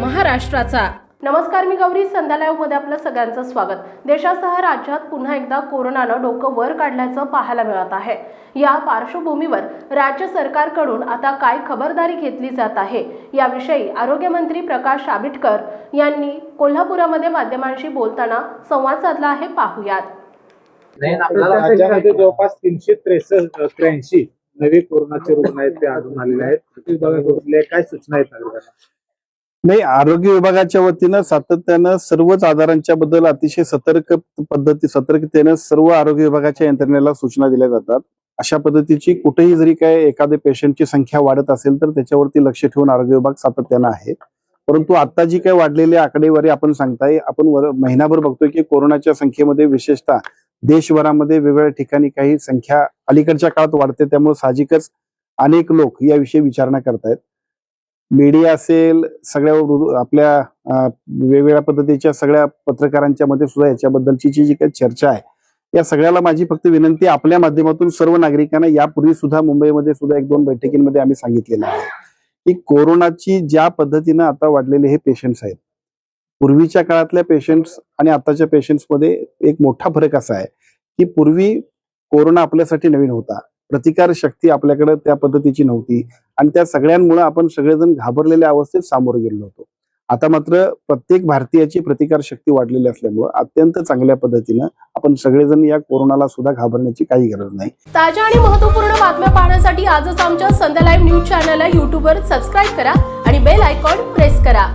महाराष्ट्राचा. नमस्कार मी गौरी. मध्ये आपलं सगळ्यांचं स्वागत. देशासह राज्यात पुन्हा एकदा कोरोनानं डोकं वर काढल्याचं पाहायला मिळत आहे. या पार्श्वभूमीवर राज्य सरकारकडून आता काय खबरदारी घेतली जात आहे याविषयी आरोग्यमंत्री प्रकाश आबिटकर यांनी कोल्हापुरामध्ये माध्यमांशी बोलताना संवाद साधला आहे. पाहुयात. जवळपास तीनशे त्रेसष्ट त्र्याऐंशी नवे कोरोनाचे रुग्ण आहेत ते आढळून आलेले आहेत. आरोग्य विभागाकडून काय सूचना आहेत नागरिकांना नाही आरोग्य विभागाच्या वतीनं सातत्यानं सर्वच आजारांच्या बद्दल अतिशय सतर्क पद्धती सतर्कतेनं सर्व आरोग्य विभागाच्या यंत्रणेला सूचना दिल्या जातात. अशा पद्धतीची कुठेही जरी काय एखाद्या पेशंटची संख्या वाढत असेल तर त्याच्यावरती लक्ष ठेवून आरोग्य विभाग सातत्यानं आहे. परंतु आता जी काय वाढलेली आकडेवारी आपण सांगताय आपण वर- महिनाभर बघतोय की कोरोनाच्या संख्येमध्ये विशेषतः देशभरामध्ये वेगवेगळ्या ठिकाणी काही संख्या अलीकडच्या काळात वाढते त्यामुळे साहजिकच अनेक लोक याविषयी विचारणा करतायत. मीडिया असेल सगळ्या आपल्या वेगवेगळ्या पद्धतीच्या सगळ्या पत्रकारांच्या मध्ये सुद्धा याच्याबद्दलची जी जी काही चर्चा आहे या सगळ्याला माझी फक्त विनंती आपल्या माध्यमातून सर्व नागरिकांना यापूर्वी सुद्धा मुंबईमध्ये सुद्धा एक दोन बैठकींमध्ये आम्ही सांगितलेलं आहे की कोरोनाची ज्या पद्धतीनं आता वाढलेले हे पेशंट्स आहेत पूर्वीच्या काळातल्या पेशंट्स आणि आताच्या पेशंट्समध्ये एक मोठा फरक असा आहे की पूर्वी कोरोना आपल्यासाठी नवीन होता. प्रतिकार शक्ती आपल्याकडे त्या पद्धतीची नव्हती. आणि त्या सगळ्यांमुळे आपण सगळेजण घाबरलेल्या अवस्थेत सामोरे गेलो होतो. आता मात्र प्रत्येक भारतीयाची प्रतिकार शक्ती वाढलेली असल्यामुळं अत्यंत चांगल्या पद्धतीनं आपण सगळेजण या कोरोनाला सुद्धा घाबरण्याची काही गरज नाही. ताज्या आणि महत्त्वपूर्ण बातम्या पाहण्यासाठी आजच आमच्या संध्या लाईव्ह न्यूज चॅनलला युट्यूबवर सबस्क्राईब करा आणि बेल आयकॉन प्रेस करा.